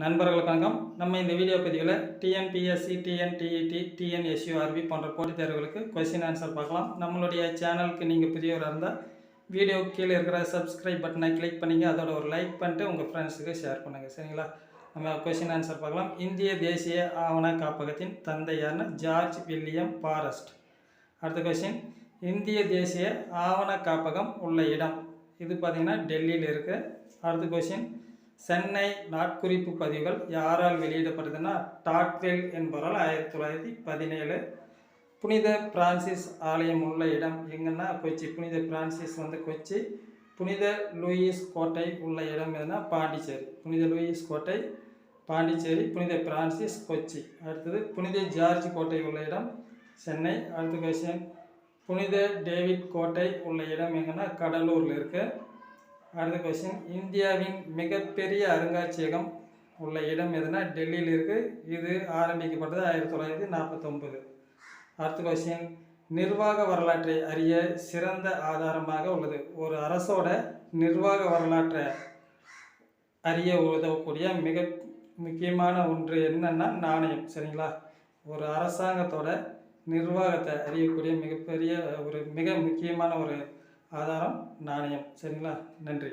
நண்பர்கள் வணக்கம் நம்ம இந்த வீடியோ பதிவில் டிஎன்பிஎஸ்சி டிஎன்டிஇடி டிஎன்எஸ்யூஆர்பி போன்ற போட்டித் தேர்வுகளுக்கு கொஸ்டின் ஆன்சர் பார்க்கலாம். நம்மளுடைய சேனலுக்கு நீங்கள் புதியவராக இருந்தால் வீடியோ கீழே இருக்கிற சப்ஸ்கிரைப் பட்டனை கிளிக் பண்ணிங்க. அதோட ஒரு லைக் பண்ணிட்டு உங்கள் ஃப்ரெண்ட்ஸுக்கு ஷேர் பண்ணுங்கள் சரிங்களா? நம்ம கொஸ்டின் ஆன்சர் பார்க்கலாம். இந்திய தேசிய ஆவண காப்பகத்தின் தந்தையான ஜார்ஜ் வில்லியம் பாரஸ்ட் அடுத்த கொஸ்டின் இந்திய தேசிய ஆவண காப்பகம் உள்ள இடம். இது பார்த்திங்கன்னா டெல்லியில் இருக்குது அடுத்த கொஸ்டின் சென்னை நாட்குறிப்பு பதிவுகள் யாரால் வெளியிடப்படுதுன்னா டாக்டெல் என்பவரால் ஆயிரத்தி தொள்ளாயிரத்தி பதினேழு. புனித பிரான்சிஸ் ஆலயம் உள்ள இடம் எங்கன்னா கொச்சி. புனித பிரான்சிஸ் வந்து கொச்சி. புனித லூயிஸ் கோட்டை உள்ள இடம் எதுனா பாண்டிச்சேரி. புனித லூயிஸ் கோட்டை பாண்டிச்சேரி புனித பிரான்சிஸ் கொச்சி. அடுத்தது புனித ஜார்ஜ் கோட்டை உள்ள இடம் சென்னை. அடுத்த கொஸ்டின் புனித டேவிட் கோட்டை உள்ள இடம் எங்கன்னா கடலூரில் இருக்குது அடுத்த கொஸ்டின் இந்தியாவின் மிகப்பெரிய அருங்காட்சியகம் உள்ள இடம் எதுனா டெல்லியில் இருக்குது இது ஆரம்பிக்கப்பட்டது ஆயிரத்தி தொள்ளாயிரத்தி நாற்பத்தொம்பது அடுத்த கொஸ்டின் நிர்வாக வரலாற்றை அறிய சிறந்த ஆதாரமாக உள்ளது. ஒரு அரசோட நிர்வாக வரலாற்றை அறிய உதவக்கூடிய மிக முக்கியமான ஒன்று என்னன்னா நாணயம். சரிங்களா? ஒரு அரசாங்கத்தோட நிர்வாகத்தை அறியக்கூடிய மிகப்பெரிய ஒரு மிக முக்கியமான ஒரு ஆதாரம் நாணயம். சரிங்களா? நன்றி.